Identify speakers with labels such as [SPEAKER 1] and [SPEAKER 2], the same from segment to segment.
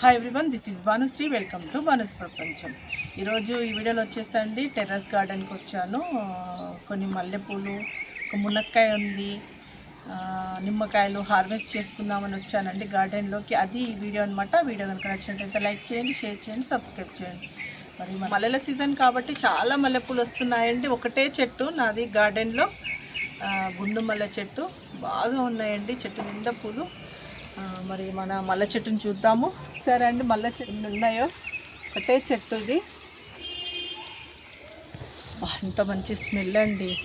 [SPEAKER 1] Hi everyone this is Bhanusri welcome to Bhanu's ప్రపంచం ఈరోజు ఈ వీడియోలో వచ్చేసండి టెర్రస్ గార్డెన్కి వచ్చాను. కొన్ని మల్లెపూలు ఒక మునక్కాయ ఉంది. నిమ్మకాయలు హార్వెస్ట్ చేసుకుందామని వచ్చానండి గార్డెన్లోకి. అది ఈ వీడియో అనమాట వీడియో కనుక నచ్చినట్టయితే లైక్ చేయండి షేర్ చేయండి సబ్స్క్రైబ్ చేయండి. మరి మల్లెల సీజన్ కాబట్టి చాలా మల్లెపూలు వస్తున్నాయండి. ఒకటే చెట్టు నాది గార్డెన్లో. గుండు మల్లె చెట్టు. బాగా ఉన్నాయండి చెట్టు నిండా పూలు. మరి మన మల్లె చెట్టుని చూద్దాము. సరే అండి మళ్ళీ చెట్లు ఉన్నాయో? ఒకటే చెట్టు ఇది అంత మంచి స్మెల్ అండి.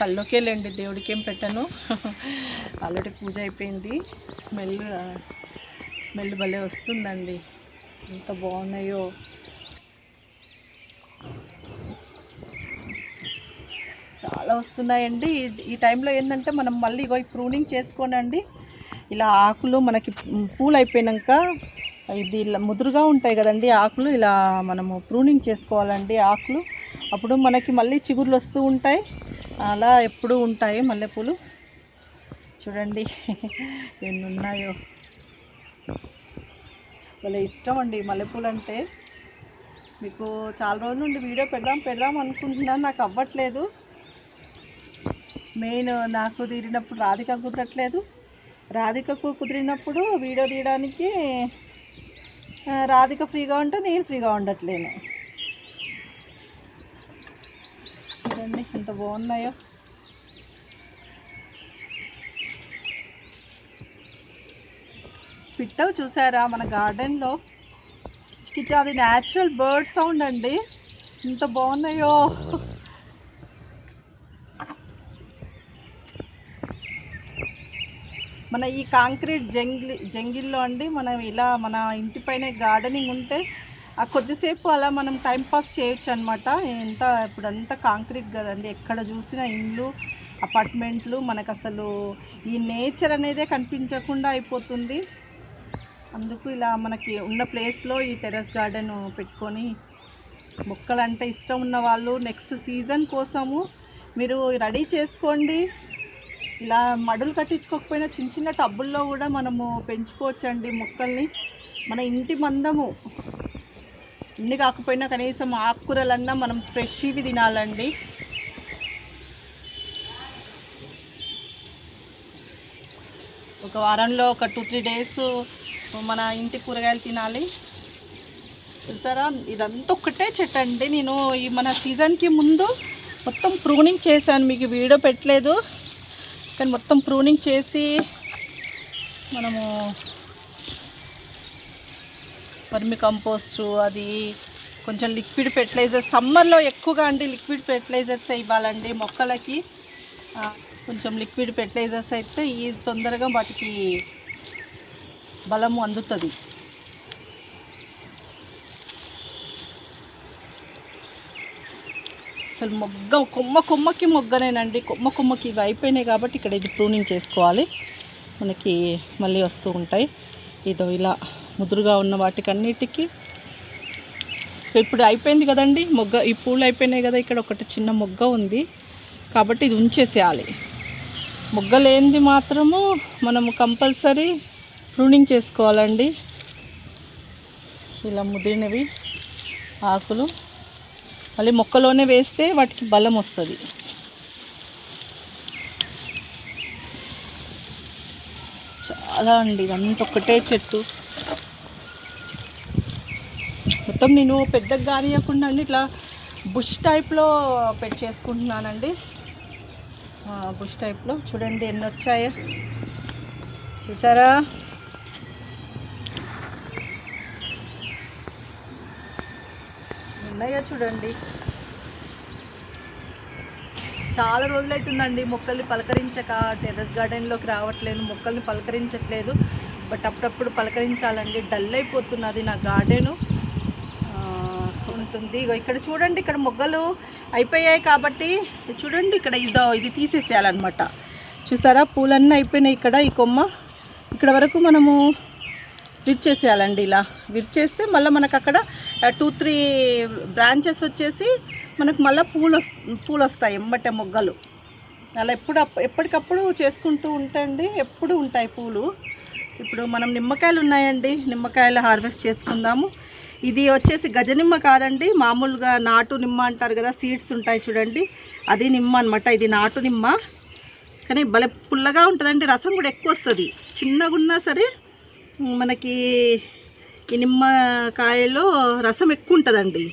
[SPEAKER 1] కల్లోకే లేండి దేవుడికి ఏం పెట్టను. ఆల్రెడీ పూజ అయిపోయింది. స్మెల్ స్మెల్ భలే వస్తుందండి. ఎంత బాగున్నాయో. చాలా వస్తున్నాయండి. ఈ- ఈ టైంలో ఏంటంటే మనం మళ్ళీ ఇగో ప్రూనింగ్ చేసుకోనండి. ఇలా ఆకులు మనకి పూలు అయిపోయినాక ఇది ఇలా ముదురుగా ఉంటాయి కదండి ఆకులు. ఇలా మనము ప్రూనింగ్ చేసుకోవాలండి ఆకులు. అప్పుడు మనకి మళ్ళీ చిగుర్లు వస్తూ ఉంటాయి. అలా ఎప్పుడూ ఉంటాయి మల్లెపూలు. చూడండి ఎన్ని ఉన్నాయో వాళ్ళ ఇష్టం అండి మల్లెపూలు అంటే మీకు చాలా రోజుల నుండి వీడియో పెడదాం పెడదాం అనుకుంటున్నాను. నాకు అవ్వట్లేదు. మెయిన్ నాకు తీరినప్పుడు రాధిక కుదరట్లేదు. రాధికకు కుదిరినప్పుడు వీడియో తీయడానికి రాధిక ఫ్రీగా ఉంటే నేను ఫ్రీగా ఉండట్లేను. చూడండి ఎంత బాగున్నాయో. పిట్టవు చూసారా మన గార్డెన్లో? కిచకిచ అది న్యాచురల్ బర్డ్ సౌండ్ అండి. ఎంత బాగున్నాయో. మన ఈ కాంక్రీట్ జంగిల్ జంగిల్లో అండి మనం ఇలా మన ఇంటి పైన గార్డెనింగ్ ఉంటే ఆ కొద్దిసేపు అలా మనం టైం పాస్ చేయొచ్చు అనమాట ఎంత ఇప్పుడంతా కాంక్రీట్ కదండి. ఎక్కడ చూసినా ఇండ్లు అపార్ట్మెంట్లు మనకు అసలు ఈ నేచర్ అనేదే కనిపించకుండా అయిపోతుంది. అందుకు ఇలా మనకి ఉన్న ప్లేస్లో ఈ టెర్రస్ గార్డెన్ పెట్టుకొని మొక్కలంటే ఇష్టం ఉన్న వాళ్ళు నెక్స్ట్ సీజన్ కోసము మీరు రెడీ చేసుకోండి. ఇలా మడులు కట్టించుకోకపోయినా చిన్న చిన్న టబ్బుల్లో కూడా మనము పెంచుకోవచ్చండి మొక్కల్ని. మన ఇంటి మందము. ఇన్ని కాకపోయినా కనీసం ఆకుకూరలన్నా మనం ఫ్రెష్ ఇవి తినాలండి. ఒక వారంలో ఒక టూ త్రీ డేస్ మన ఇంటి కూరగాయలు తినాలి. చూసారా? ఇదంతా ఒక్కటే చెట్టు అండి. నేను ఈ మన సీజన్కి ముందు మొత్తం ప్రూనింగ్ చేశాను. మీకు వీడియో పెట్టలేదు. దాన్ని మొత్తం ప్రూనింగ్ చేసి మనము వర్మి కంపోస్టు అది కొంచెం లిక్విడ్ ఫెర్టిలైజర్స్. సమ్మర్లో ఎక్కువగా అండి లిక్విడ్ ఫెర్టిలైజర్స్ ఇవ్వాలండి మొక్కలకి. కొంచెం లిక్విడ్ ఫెర్టిలైజర్స్ అయితే ఈ తొందరగా వాటికి బలము అందుతుంది. అసలు మొగ్గ కొమ్మ కొమ్మకి మొగ్గనేనండి. కొమ్మ కొమ్మకి ఇవి అయిపోయినాయి కాబట్టి ఇక్కడ ఇది ప్రూనింగ్ చేసుకోవాలి. మనకి మళ్ళీ వస్తూ ఉంటాయి. ఇదో ఇలా ముదురుగా ఉన్న వాటికన్నిటికీ. ఇప్పుడు అయిపోయింది కదండి మొగ్గ ఈ పూలు అయిపోయినాయి కదా ఇక్కడ ఒకటి చిన్న మొగ్గ ఉంది. కాబట్టి ఇది ఉంచేసేయాలి. మొగ్గ లేనిది మాత్రము మనము కంపల్సరీ ప్రూనింగ్ చేసుకోవాలండి. ఇలా ముదిరినవి ఆకులు. మళ్ళీ మొక్కలోనే వేస్తే వాటికి బలం వస్తుంది. చాలా అండి ఇదంతా ఒక్కటే చెట్టు. మొత్తం నేను పెద్దగా కానియకుండా అండి ఇట్లా బుష్ టైప్లో పెట్ చేసుకుంటున్నానండి బుష్ టైప్లో చూడండి ఎన్ని వచ్చాయో. చూసారా? ఉన్నాయో చూడండి. చాలా రోజులైతుందండి మొక్కల్ని పలకరించక టెర్రస్ గార్డెన్లోకి రావట్లేదు మొక్కల్ని పలకరించట్లేదు. బట్ అప్పుడప్పుడు పలకరించాలండి. డల్ అయిపోతున్నది నా గార్డెను. ఉంటుంది. ఇగో ఇక్కడ చూడండి ఇక్కడ మొగ్గలు అయిపోయాయి కాబట్టి చూడండి ఇక్కడ ఇదో ఇది తీసేసేయాలన్నమాట. చూసారా? పూలన్నీ అయిపోయినాయి ఇక్కడ ఈ కొమ్మ. ఇక్కడ వరకు మనము విరిచేసేయాలండి ఇలా. విరిచేస్తే మళ్ళీ మనకు అక్కడ టూ త్రీ బ్రాంచెస్ వచ్చేసి మనకు మళ్ళీ పూలు పూలు వస్తాయి ఎంబటే మొగ్గలు. అలా ఎప్పుడు ఎప్పటికప్పుడు చేసుకుంటూ ఉంటండి ఎప్పుడు ఉంటాయి పూలు. ఇప్పుడు మనం నిమ్మకాయలు ఉన్నాయండి నిమ్మకాయలు హార్వెస్ట్ చేసుకుందాము. ఇది వచ్చేసి గజ నిమ్మ కాదండి మామూలుగా నాటు నిమ్మ అంటారు కదా సీడ్స్ ఉంటాయి చూడండి. అది నిమ్మ అనమాట ఇది నాటు నిమ్మ. కానీ భలే పుల్లగా ఉంటుందండి రసం కూడా ఎక్కువ వస్తుంది. చిన్నగా ఉన్నా సరే మనకి ఈ నిమ్మకాయలో రసం ఎక్కువ ఉంటుందండి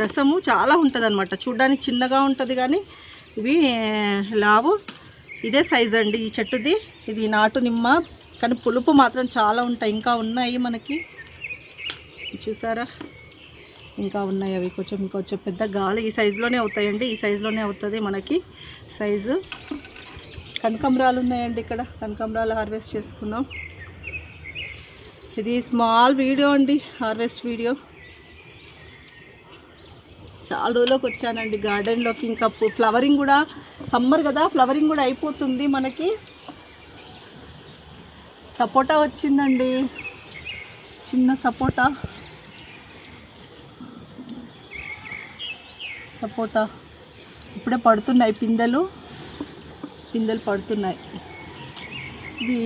[SPEAKER 1] రసము చాలా ఉంటుంది అనమాట చూడ్డానికి చిన్నగా ఉంటుంది కానీ ఇవి లావు. ఇదే సైజ్ అండి ఈ చెట్టుది. ఇది నాటు నిమ్మ. కానీ పులుపు మాత్రం చాలా ఉంటాయి. ఇంకా ఉన్నాయి మనకి. చూసారా? ఇంకా ఉన్నాయి అవి. కొంచెం కొంచెం పెద్ద గాలి ఈ సైజులోనే అవుతాయండి. ఈ సైజులోనే అవుతుంది మనకి సైజు కనకంబరాలు ఉన్నాయండి ఇక్కడ. కనకంబరాలు హార్వెస్ట్ చేసుకుందాం ఇది స్మాల్ వీడియో అండి హార్వెస్ట్ వీడియో చాలా రోజులకు వచ్చానండి గార్డెన్లోకి ఇంకా ఫ్లవరింగ్ కూడా సమ్మర్ కదా ఫ్లవరింగ్ కూడా అయిపోతుంది మనకి. సపోటా వచ్చిందండి. చిన్న సపోటా సపోటా ఇప్పుడే పడుతున్నాయి పిందెలు. పిందెలు పడుతున్నాయి. ఇది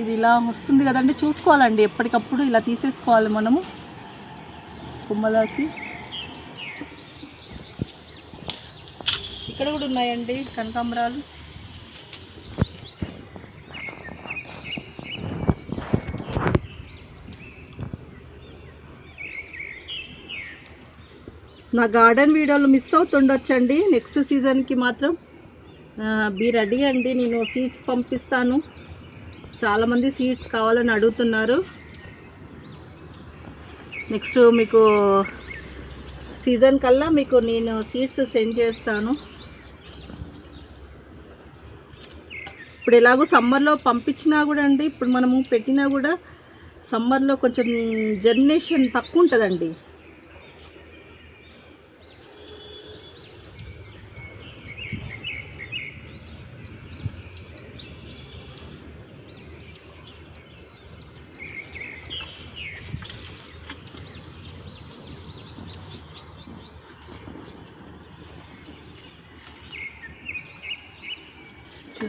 [SPEAKER 1] ఇది ఇలా వస్తుంది కదండి. చూసుకోవాలండి. ఎప్పటికప్పుడు ఇలా తీసేసుకోవాలి మనము. కొమ్మలకి. ఇక్కడ కూడా ఉన్నాయండి కనకాంబరాలు. నా గార్డెన్ వీడియోలు మిస్ అవుతుండొచ్చండి. నెక్స్ట్ సీజన్కి మాత్రం బీ రెడీ అండి. నేను సీడ్స్ పంపిస్తాను. చాలామంది సీడ్స్ కావాలని అడుగుతున్నారు. నెక్స్ట్ మీకు సీజన్ కల్లా మీకు నేను సీడ్స్ సెండ్ చేస్తాను. ఇప్పుడు ఎలాగో సమ్మర్లో పంపించినా కూడా అండి ఇప్పుడు మనము పెట్టినా కూడా సమ్మర్లో కొంచెం జర్నేషన్ తక్కువ ఉంటుందండి.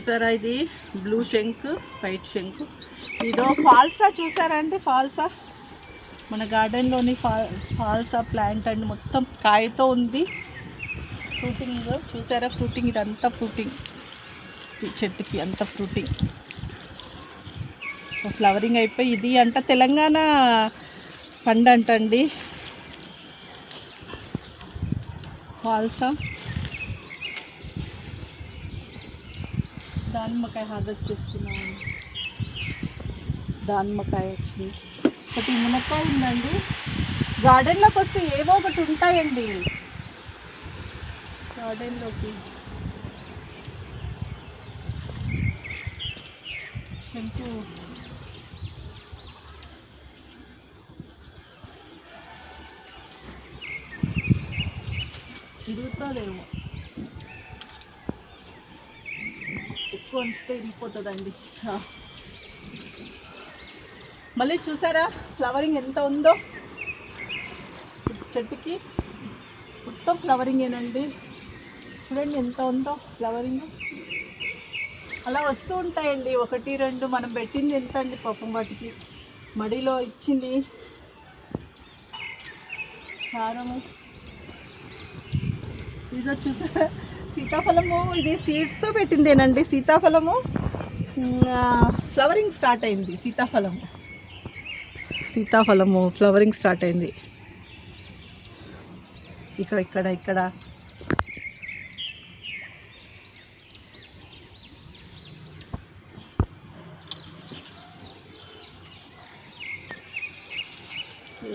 [SPEAKER 1] చూసారా ఇది? బ్లూ శంక్ వైట్ శంక్ ఇదో ఫాల్సా చూసారా అండి ఫాల్సా మన గార్డెన్లోని ఫా ఫాల్సా ప్లాంట్ అండి మొత్తం కాయతో ఉంది. ఫ్రూటింగ్ చూసారా ఫ్రూటింగ్ ఇదంతా ఫ్రూటింగ్ ఈ చెట్టుకి అంత ఫ్రూటింగ్ ఫ్లవరింగ్ అయిపోయి ఇది అంట తెలంగాణ పండు అంటండి ఫాల్సా దానిమ్మకాయ హార్వెస్ట్ చేస్తున్నాము దానిమ్మకాయ వచ్చింది ఒకటి మునక్కాయ ఉందండి. గార్డెన్లోకి వస్తే ఏవో ఒకటి ఉంటాయండి. గార్డెన్లోకి. శంకు తిరుగుతుందేమో. ఎక్కువ ఉంచితే ఇరిగిపోతుందండి మళ్ళీ చూసారా ఫ్లవరింగ్ ఎంత ఉందో? చెట్టుకి మొత్తం ఫ్లవరింగేనండి. చూడండి ఎంత ఉందో ఫ్లవరింగ్. అలా వస్తూ ఉంటాయండి. ఒకటి రెండు మనం పెట్టింది ఎంత అండి పాపం వాటికి. మడిలో ఇచ్చింది. సారము. ఇదో చూసారా? సీతాఫలము ఇది సీడ్స్తో పెట్టిందేనండి. సీతాఫలము ఫ్లవరింగ్ స్టార్ట్ అయింది. సీతాఫలము. సీతాఫలము ఫ్లవరింగ్ స్టార్ట్ అయింది. ఇక్కడ ఇక్కడ ఇక్కడ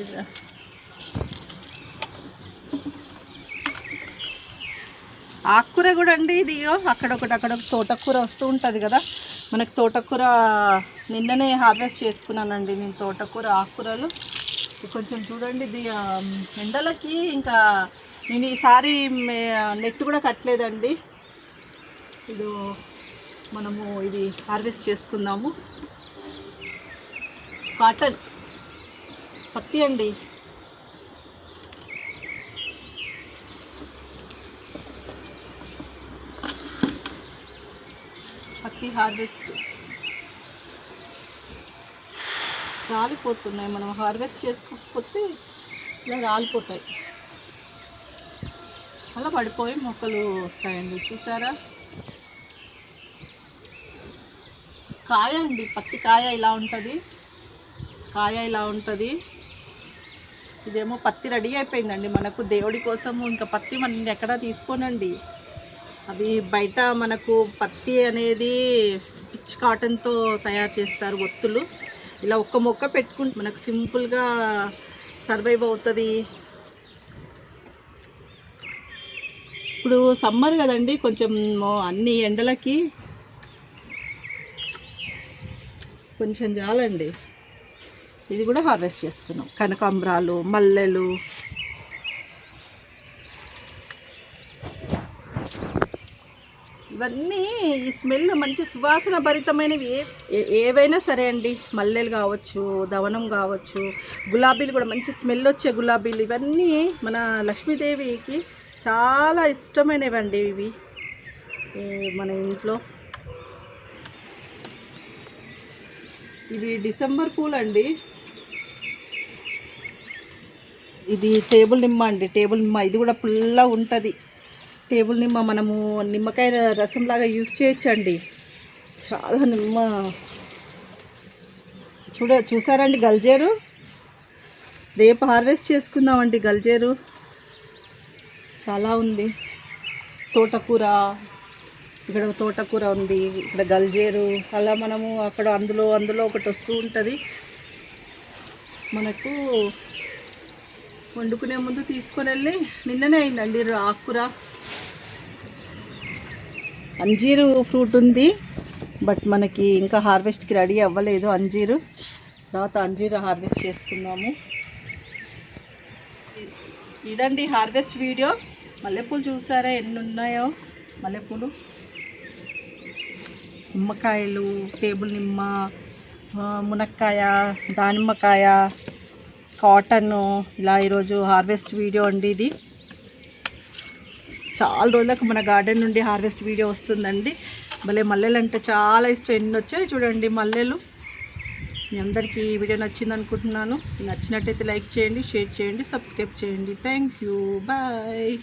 [SPEAKER 1] ఇదా. ఆకుకూర కూడా అండి. ఇది అక్కడొకటి అక్కడ తోటకూర వస్తూ ఉంటుంది కదా. మనకు తోటకూర నిన్ననే హార్వెస్ట్ చేసుకున్నానండి నేను తోటకూర ఆకుకూరలు. కొంచెం చూడండి ఇది ఎండలకి ఇంకా నేను ఈసారి నెట్ కూడా కట్టలేదండి. ఇది మనము ఇది హార్వెస్ట్ చేసుకుందాము. కాటన్ పత్తి అండి. పత్తి హార్వెస్ట్. రాలిపోతున్నాయి మనం హార్వెస్ట్ చేసుకోకపోతే ఇలా రాలిపోతాయి. అలా పడిపోయి మొక్కలు వస్తాయండి చూసారా? కాయ అండి పత్తి కాయ ఇలా ఉంటుంది. కాయ ఇలా ఉంటుంది. ఇదేమో పత్తి రెడీ అయిపోయిందండి మనకు దేవుడి కోసం ఇంకా పత్తి మనం ఎక్కడా తీసుకోనండి. అవి బయట మనకు పత్తి అనేది పిచ్ కాటన్తో తయారు చేస్తారు ఒత్తులు. ఇలా ఒక్క మొక్క పెట్టుకుంటే మనకు సింపుల్గా సర్వైవ్ అవుతుంది. ఇప్పుడు సమ్మర్ కదండి కొంచెం అన్ని ఎండలకి కొంచెం చాలండి ఇది కూడా హార్వెస్ట్ చేసుకున్నాం. కనకాంబరాలు మల్లెలు ఇవన్నీ ఈ స్మెల్ మంచి సువాసన భరితమైనవి. ఏ- ఏవైనా సరే అండి మల్లెలు కావచ్చు దవనం కావచ్చు గులాబీలు కూడా మంచి స్మెల్ వచ్చే గులాబీలు. ఇవన్నీ మన లక్ష్మీదేవికి చాలా ఇష్టమైనవి అండి ఇవి మన ఇంట్లో. ఇవి డిసెంబర్ పూలు అండి. ఇది టేబుల్ నిమ్మ అండి టేబుల్ నిమ్మ. ఇది కూడా పుల్లా ఉంటుంది. టేబుల్ నిమ్మ మనము నిమ్మకాయ రసంలాగా యూస్ చేయొచ్చండి. చాలా నిమ్మ. చూడ చూసారండి గల్జేరు? రేపు హార్వెస్ట్ చేసుకుందామండి గల్జేరు. చాలా ఉంది. తోటకూర ఇక్కడ తోటకూర ఉంది ఇక్కడ గల్జేరు అలా మనము అక్కడ అందులో అందులో ఒకటి వస్తూ ఉంటుంది. మనకు వండుకునే ముందు తీసుకొని వెళ్ళి నిన్ననే అయిందండి ఆకుకూర. అంజీరు ఫ్రూట్ ఉంది బట్ మనకి ఇంకా హార్వెస్ట్కి రెడీ అవ్వలేదు అంజీరు. తర్వాత అంజీరు హార్వెస్ట్ చేసుకున్నాము ఇదండి హార్వెస్ట్ వీడియో. మల్లెపూలు చూసారా ఎన్ని ఉన్నాయో మల్లెపూలు. నిమ్మకాయలు టేబుల్ నిమ్మ మునక్కాయ దానిమ్మకాయ కాటన్. ఇలా ఈరోజు హార్వెస్ట్ వీడియో అండి ఇది. చాలా రోజులకు మన గార్డెన్ నుండి హార్వెస్ట్ వీడియో వస్తుందండి. భలే మల్లెలు అంటే చాలా ఇష్టం. ఎన్ని వచ్చాయి చూడండి మల్లెలు. మీ అందరికీ ఈ వీడియో నచ్చింది అనుకుంటున్నాను. నచ్చినట్టయితే లైక్ చేయండి షేర్ చేయండి సబ్స్క్రైబ్ చేయండి. Thank you. బాయ్.